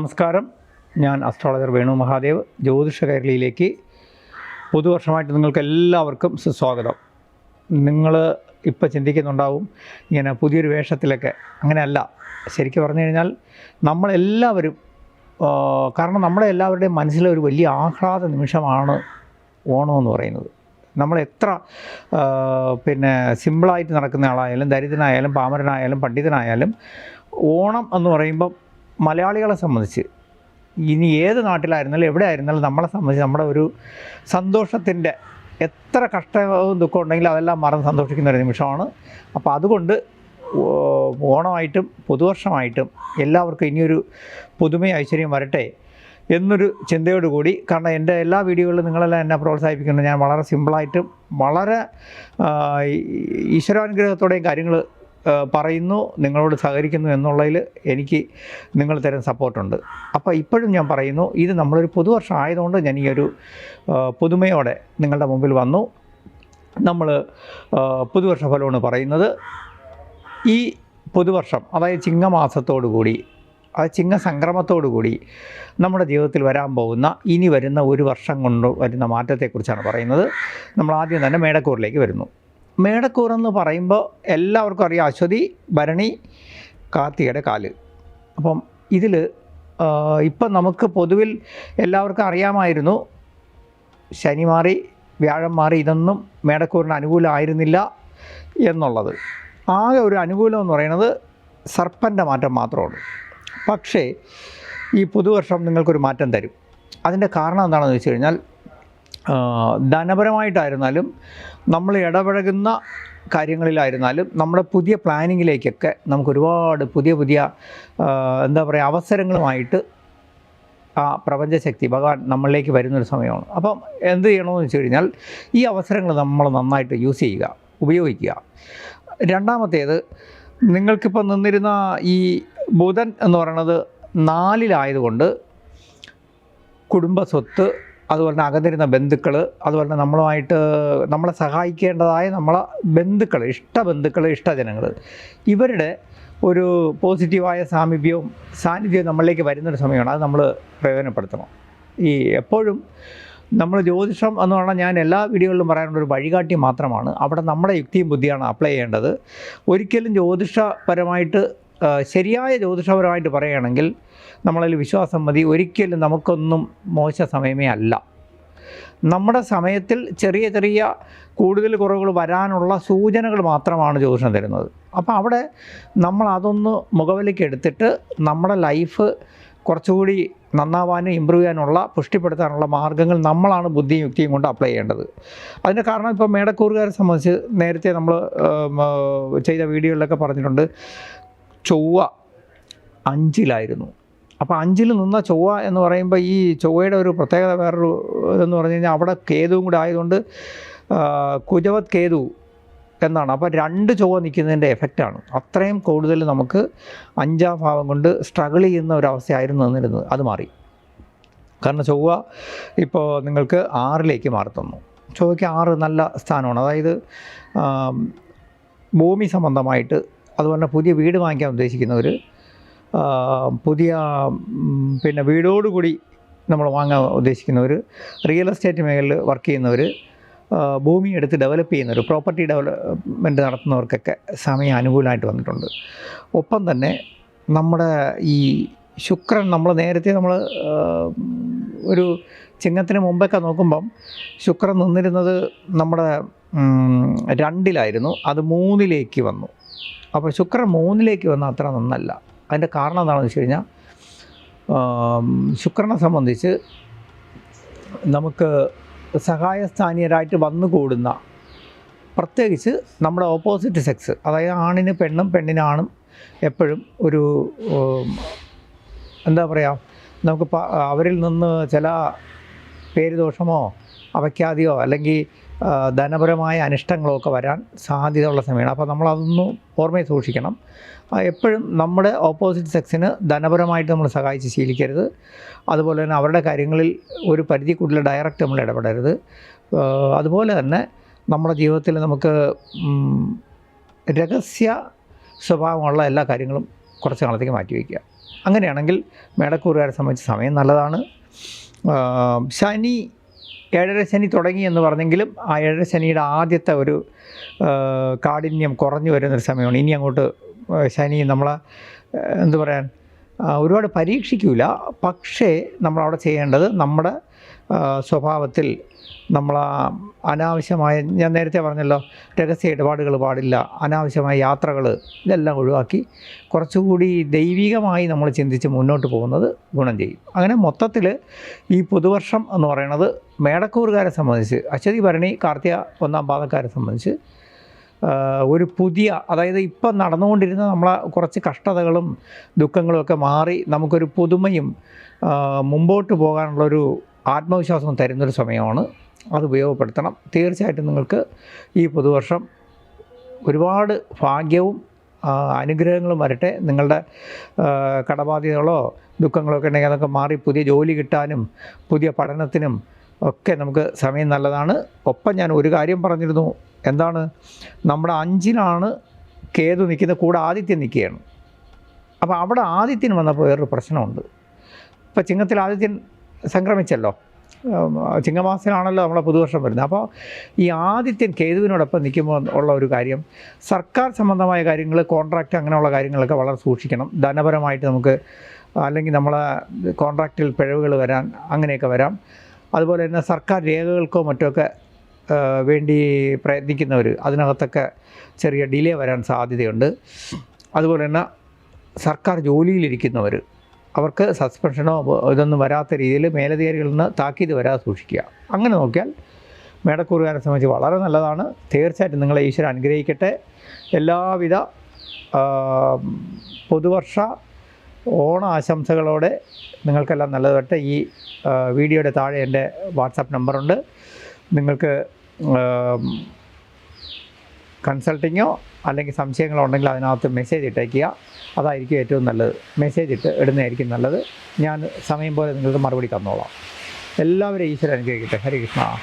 നമസ്കാരം. ഞാൻ അസ്ട്രോളജർ വേണു മഹാദേവ്. ജ്യോതിഷ കൈരളിയിലേക്ക് പുതുവർഷമായിട്ട് നിങ്ങൾക്ക് എല്ലാവർക്കും സുസ്വാഗതം നിങ്ങൾ ഇപ്പോൾ ചിന്തിക്കുന്നുണ്ടാവും ഇങ്ങനെ പുതിയൊരു വേഷത്തിലൊക്കെ. അങ്ങനെയല്ല. ശരിക്കും പറഞ്ഞു കഴിഞ്ഞാൽ നമ്മളെല്ലാവരും കാരണം നമ്മുടെ എല്ലാവരുടെയും മനസ്സിലെ ഒരു വലിയ ആഹ്ലാദ നിമിഷമാണ് ഓണം എന്ന് പറയുന്നത്. നമ്മൾ എത്ര പിന്നെ സിമ്പിളായിട്ട് നടക്കുന്ന ആളായാലും ദരിദ്രനായാലും പാമരനായാലും പണ്ഡിതനായാലും ഓണം എന്ന് പറയുമ്പം മലയാളികളെ സംബന്ധിച്ച് ഇനി ഏത് നാട്ടിലായിരുന്നാലും എവിടെ ആയിരുന്നാലും നമ്മളെ സംബന്ധിച്ച് നമ്മുടെ ഒരു സന്തോഷത്തിന്റെ എത്ര കഷ്ടവും ദുഃഖം ഉണ്ടെങ്കിലും അതെല്ലാം മറന്ന് സന്തോഷിക്കുന്ന ഒരു നിമിഷമാണ്. അപ്പോൾ അതുകൊണ്ട് ഓണമായിട്ടും പുതുവർഷമായിട്ടും എല്ലാവർക്കും ഇനിയൊരു പുതുമയും ഐശ്വര്യം വരട്ടെ എന്നൊരു ചിന്തയോടുകൂടി കാരണം എന്റെ എല്ലാ വീഡിയോകളിലും നിങ്ങളെല്ലാം എന്നെ പ്രോത്സാഹിപ്പിക്കുന്നുണ്ട്. ഞാൻ വളരെ സിമ്പിളായിട്ടും വളരെ ഈശ്വരാനുഗ്രഹത്തോടെയും കാര്യങ്ങൾ പറയുന്നു നിങ്ങളോട് സഹകരിക്കുന്നു എന്നുള്ളതിൽ എനിക്ക് നിങ്ങൾ തരുന്ന സപ്പോർട്ടുണ്ട്. അപ്പോൾ ഇപ്പോഴും ഞാൻ പറയുന്നു ഇത് നമ്മളൊരു പുതുവർഷം ആയതുകൊണ്ട് ഞാൻ ഈ ഒരു പുതുമയോടെ നിങ്ങളുടെ മുമ്പിൽ വന്നു. നമ്മൾ പുതുവർഷ ഫലമാണ് പറയുന്നത്. ഈ പുതുവർഷം അതായത് ചിങ്ങമാസത്തോടു കൂടി ആ ചിങ്ങ സംക്രമത്തോടു കൂടി നമ്മുടെ ജീവിതത്തിൽ വരാൻ പോകുന്ന ഇനി വരുന്ന ഒരു വർഷം കൊണ്ട് വരുന്ന മാറ്റത്തെക്കുറിച്ചാണ് പറയുന്നത്. നമ്മൾ ആദ്യം തന്നെ മേടക്കൂറിലേക്ക് വരുന്നു. മേടക്കൂർ എന്ന് പറയുമ്പോൾ എല്ലാവർക്കും അറിയാം അശ്വതി ഭരണി കാർത്തികയുടെ കാൽ. അപ്പം ഇതിൽ ഇപ്പം നമുക്ക് പൊതുവിൽ എല്ലാവർക്കും അറിയാമായിരുന്നു ശനി മാറി വ്യാഴം മാറി ഇതൊന്നും മേടക്കൂറിന് അനുകൂലമായിരുന്നില്ല എന്നുള്ളത്. ആകെ ഒരു അനുകൂലം എന്ന് പറയുന്നത് സർപ്പന്റെ മാറ്റം മാത്രമാണ്. പക്ഷേ ഈ പുതുവർഷം നിങ്ങൾക്കൊരു മാറ്റം തരും. അതിന്റെ കാരണം എന്താണെന്ന് വെച്ച് കഴിഞ്ഞാൽ ധനപരമായിട്ടായിരുന്നാലും നമ്മൾ ഇടപഴകുന്ന കാര്യങ്ങളിലായിരുന്നാലും നമ്മുടെ പുതിയ പ്ലാനിങ്ങിലേക്കൊക്കെ നമുക്ക് ഒരുപാട് പുതിയ പുതിയ എന്താ പറയുക അവസരങ്ങളുമായിട്ട് ആ പ്രപഞ്ചശക്തി ഭഗവാൻ നമ്മളിലേക്ക് വരുന്നൊരു സമയമാണ്. അപ്പം എന്ത് ചെയ്യണമെന്ന് വെച്ച് കഴിഞ്ഞാൽ ഈ അവസരങ്ങൾ നമ്മൾ നന്നായിട്ട് യൂസ് ചെയ്യുക ഉപയോഗിക്കുക. രണ്ടാമത്തേത് നിങ്ങൾക്കിപ്പോൾ നിന്നിരുന്ന ഈ ബുധൻ എന്ന് പറയുന്നത് നാലിലായതുകൊണ്ട് കുടുംബ സ്വത്ത് അതുപോലെ തന്നെ അകന്നിരുന്ന ബന്ധുക്കൾ അതുപോലെ തന്നെ നമ്മളുമായിട്ട് നമ്മളെ സഹായിക്കേണ്ടതായ നമ്മളെ ബന്ധുക്കൾ ഇഷ്ട ബന്ധുക്കൾ ഇഷ്ടജനങ്ങൾ ഇവരുടെ ഒരു പോസിറ്റീവായ സാമീപ്യവും സാന്നിധ്യവും നമ്മളിലേക്ക് വരുന്നൊരു സമയമാണ്. അത് നമ്മൾ പ്രയോജനപ്പെടുത്തണം. ഈ എപ്പോഴും നമ്മൾ ജ്യോതിഷം എന്ന് പറഞ്ഞാൽ ഞാൻ എല്ലാ വീഡിയോകളിലും പറയാനുള്ള ഒരു വഴികാട്ടി മാത്രമാണ്. അവിടെ നമ്മുടെ യുക്തിയും ബുദ്ധിയാണ് അപ്ലൈ ചെയ്യേണ്ടത്. ഒരിക്കലും ജ്യോതിഷപരമായിട്ട് ശരിയായ ജ്യോതിഷപരമായിട്ട് പറയുകയാണെങ്കിൽ നമ്മളതിൽ വിശ്വാസം മതി. ഒരിക്കലും നമുക്കൊന്നും മോശ സമയമേ അല്ല. നമ്മുടെ സമയത്തിൽ ചെറിയ ചെറിയ കൂടുതൽ കുറവുകൾ വരാനുള്ള സൂചനകൾ മാത്രമാണ് ജ്യോതിഷം തരുന്നത്. അപ്പോൾ അവിടെ നമ്മൾ അതൊന്ന് മുഖവിലേക്ക് എടുത്തിട്ട് നമ്മുടെ ലൈഫ് കുറച്ചുകൂടി നന്നാവാനും ഇമ്പ്രൂവ് ചെയ്യാനുള്ള പുഷ്ടിപ്പെടുത്താനുള്ള മാർഗങ്ങൾ നമ്മളാണ് ബുദ്ധിയും യുക്തിയും കൊണ്ട് അപ്ലൈ ചെയ്യേണ്ടത്. അതിന്റെ കാരണം ഇപ്പോൾ മേടക്കൂറുകാരെ സംബന്ധിച്ച് നേരത്തെ നമ്മൾ ചെയ്ത വീഡിയോയിലൊക്കെ പറഞ്ഞിട്ടുണ്ട്. ചൊവ്വ അഞ്ചിലായിരുന്നു. അപ്പോൾ അഞ്ചിൽ നിന്ന ചൊവ്വ എന്ന് പറയുമ്പോൾ ഈ ചൊവ്വയുടെ ഒരു പ്രത്യേകത വേറൊരു ഇതെന്ന് പറഞ്ഞു കഴിഞ്ഞാൽ അവിടെ കേതുവും കൂടെ ആയതുകൊണ്ട് കുജവത് കേതു എന്നാണ്. അപ്പോൾ രണ്ട് ചൊവ്വ നിൽക്കുന്നതിന്റെ എഫക്റ്റാണ് അത്രയും കൂടുതൽ നമുക്ക് അഞ്ചാം ഭാവം കൊണ്ട് സ്ട്രഗിൾ ചെയ്യുന്ന ഒരവസ്ഥയായിരുന്നു നിന്നിരുന്നത്. അത് മാറി. കാരണം ചൊവ്വ ഇപ്പോൾ നിങ്ങൾക്ക് ആറിലേക്ക് മാറുത്തുന്നു ചൊവ്വയ്ക്ക് ആറ് നല്ല സ്ഥാനമാണ്. അതായത് ഭൂമി സംബന്ധമായിട്ട് അതുപോലെ പുതിയ വീട് വാങ്ങിക്കാൻ ഉദ്ദേശിക്കുന്നവർ പുതിയ പിന്നെ വീടോടുകൂടി നമ്മൾ വാങ്ങാൻ ഉദ്ദേശിക്കുന്നവർ റിയൽ എസ്റ്റേറ്റ് മേഖലയിൽ വർക്ക് ചെയ്യുന്നവർ ഭൂമി എടുത്ത് ഡെവലപ്പ് ചെയ്യുന്നവർ പ്രോപ്പർട്ടി ഡെവലപ്മെന്റ് നടത്തുന്നവർക്കൊക്കെ സമയം അനുകൂലമായിട്ട് വന്നിട്ടുണ്ട്. ഒപ്പം തന്നെ നമ്മുടെ ഈ ശുക്രൻ നമ്മൾ നേരത്തെ നമ്മൾ ഒരു ചിങ്ങത്തിന് മുമ്പൊക്കെ നോക്കുമ്പം ശുക്രൻ നിന്നിരുന്നത് നമ്മുടെ രണ്ടിലായിരുന്നു. അത് മൂന്നിലേക്ക് വന്നു. അപ്പോൾ ശുക്രൻ മൂന്നിലേക്ക് വന്ന അത്ര നന്നല്ല. അതിന്റെ കാരണം എന്താണെന്ന് വെച്ച് കഴിഞ്ഞാൽ ശുക്രനെ സംബന്ധിച്ച് നമുക്ക് സഹായസ്ഥാനീയരായിട്ട് വന്നുകൂടുന്ന പ്രത്യേകിച്ച് നമ്മുടെ ഓപ്പോസിറ്റ് സെക്സ് അതായത് ആണിന് പെണ്ണും പെണ്ണിന് ആണും എപ്പോഴും ഒരു എന്താ പറയുക നമുക്ക് അവരിൽ നിന്ന് ചില പേരുദോഷമോ അവയ്ക്കാതെയോ അല്ലെങ്കിൽ ധനപരമായ അനിഷ്ടങ്ങളോ ഒക്കെ വരാൻ സാധ്യതയുള്ള സമയമാണ്. അപ്പോൾ നമ്മളതൊന്ന് ഓർമ്മയിൽ സൂക്ഷിക്കണം. എപ്പോഴും നമ്മുടെ ഓപ്പോസിറ്റ് സെക്സിന് ധനപരമായിട്ട് നമ്മൾ സഹായിച്ച് ശീലിക്കരുത്. അതുപോലെ തന്നെ അവരുടെ കാര്യങ്ങളിൽ ഒരു പരിധി കൂടുതൽ ഡയറക്റ്റ് നമ്മൾ ഇടപെടരുത്. അതുപോലെ തന്നെ നമ്മുടെ ജീവിതത്തിൽ നമുക്ക് രഹസ്യ സ്വഭാവമുള്ള എല്ലാ കാര്യങ്ങളും കുറച്ച് നാളത്തേക്ക് മാറ്റി വയ്ക്കുക. അങ്ങനെയാണെങ്കിൽ മേടക്കൂറുകാരെ സംബന്ധിച്ച് സമയം നല്ലതാണ്. ശനി ഏഴര ശനി തുടങ്ങി എന്ന് പറഞ്ഞെങ്കിലും ആ ഏഴര ശനിയുടെ ആദ്യത്തെ ഒരു കാഠിന്യം കുറഞ്ഞു വരുന്നൊരു സമയമാണ്. ഇനി അങ്ങോട്ട് ശനി നമ്മളെ എന്തു പറയാൻ ഒരുപാട് പരീക്ഷിക്കില്ല പക്ഷേ നമ്മളവിടെ ചെയ്യേണ്ടത് നമ്മുടെ സ്വഭാവത്തിൽ നമ്മൾ അനാവശ്യമായ ഞാൻ നേരത്തെ പറഞ്ഞല്ലോ രഹസ്യ ഇടപാടുകൾ പാടില്ല അനാവശ്യമായ യാത്രകൾ ഇതെല്ലാം ഒഴിവാക്കി കുറച്ചുകൂടി ദൈവികമായി നമ്മൾ ചിന്തിച്ച് മുന്നോട്ട് പോകുന്നത് ഗുണം ചെയ്യും. അങ്ങനെ മൊത്തത്തിൽ ഈ പുതുവർഷം എന്ന് പറയുന്നത് മേടക്കൂറുകാരെ സംബന്ധിച്ച് അശ്വതി ഭരണി കാർത്തിക ഒന്നാം പാദക്കാരെ സംബന്ധിച്ച് ഒരു പുതിയ അതായത് ഇപ്പം നടന്നുകൊണ്ടിരുന്ന നമ്മളെ കുറച്ച് കഷ്ടതകളും ദുഃഖങ്ങളും ഒക്കെ മാറി നമുക്കൊരു പുതുമയും മുമ്പോട്ട് പോകാനുള്ളൊരു ആത്മവിശ്വാസം തരുന്നൊരു സമയമാണ്. അത് ഉപയോഗപ്പെടുത്തണം. തീർച്ചയായിട്ടും നിങ്ങൾക്ക് ഈ പുതുവർഷം ഒരുപാട് ഭാഗ്യവും അനുഗ്രഹങ്ങളും വരട്ടെ. നിങ്ങളുടെ കടബാധ്യതകളോ ദുഃഖങ്ങളോ ഒക്കെ ഉണ്ടെങ്കിൽ അതൊക്കെ മാറി പുതിയ ജോലി കിട്ടാനും പുതിയ പഠനത്തിനും ഒക്കെ നമുക്ക് സമയം നല്ലതാണ്. ഒപ്പം ഞാൻ ഒരു കാര്യം പറഞ്ഞിരുന്നു. എന്താണ്? നമ്മുടെ അഞ്ചിലാണ് കേതു നിൽക്കുന്നത് കൂടെ ആദിത്യം നിൽക്കുകയാണ്. അപ്പോൾ അവിടെ ആദിത്യൻ വന്നപ്പോൾ വേറൊരു പ്രശ്നമുണ്ട്. ഇപ്പോൾ ചിങ്ങത്തിൽ ആദിത്യൻ സംക്രമിച്ചല്ലോ. ചിങ്ങമാസത്തിലാണല്ലോ നമ്മളെ പുതുവർഷം വരുന്നത്. അപ്പോൾ ഈ ആദിത്യൻ കേതുവിനോടൊപ്പം നിൽക്കുമ്പോൾ ഉള്ള ഒരു കാര്യം സർക്കാർ സംബന്ധമായ കാര്യങ്ങൾ കോൺട്രാക്റ്റ് അങ്ങനെയുള്ള കാര്യങ്ങളൊക്കെ വളരെ സൂക്ഷിക്കണം. ധനപരമായിട്ട് നമുക്ക് അല്ലെങ്കിൽ നമ്മളെ കോൺട്രാക്റ്റിൽ പിഴവുകൾ വരാൻ അങ്ങനെയൊക്കെ വരാം. അതുപോലെ തന്നെ സർക്കാർ രേഖകൾക്കോ മറ്റൊക്കെ ആ, വേണ്ടി പ്രയത്നിക്കുന്നവർ അതിനകത്തൊക്കെ ചെറിയ ഡിലേ വരാൻ സാധ്യതയുണ്ട്. അതുപോലെ തന്നെ സർക്കാർ ജോലിയിലിരിക്കുന്നവർ അവർക്ക് സസ്പെൻഷനോ ഇതൊന്നും വരാത്ത രീതിയിൽ മേലധികാരികളിൽ നിന്ന് താക്കീത് വരാതെ സൂക്ഷിക്കുക. അങ്ങനെ നോക്കിയാൽ മേടക്കൂറുകാരെ സംബന്ധിച്ച് വളരെ നല്ലതാണ്. തീർച്ചയായിട്ടും നിങ്ങളെ ഈശ്വരൻ അനുഗ്രഹിക്കട്ടെ. എല്ലാവിധ പുതുവർഷ ഓണ ആശംസകളോടെ നിങ്ങൾക്കെല്ലാം നല്ലത് വരട്ടെ. ഈ വീഡിയോയുടെ താഴെ എന്റെ വാട്സാപ്പ് നമ്പറുണ്ട്. നിങ്ങൾക്ക് കൺസൾട്ടിങ്ങോ അല്ലെങ്കിൽ സംശയങ്ങളോ ഉണ്ടെങ്കിൽ അതിനകത്ത് മെസ്സേജ് ഇട്ടേക്കുക. അതായിരിക്കും ഏറ്റവും നല്ലത്. മെസ്സേജ് ഇട്ട് ഇടുന്നതായിരിക്കും നല്ലത്. ഞാൻ സമയം പോലെ നിങ്ങൾക്ക് മറുപടി തന്നോളാം. എല്ലാവരും ഈശ്വരൻ അനുഗ്രഹിക്കട്ടെ. ഹരികൃഷ്ണ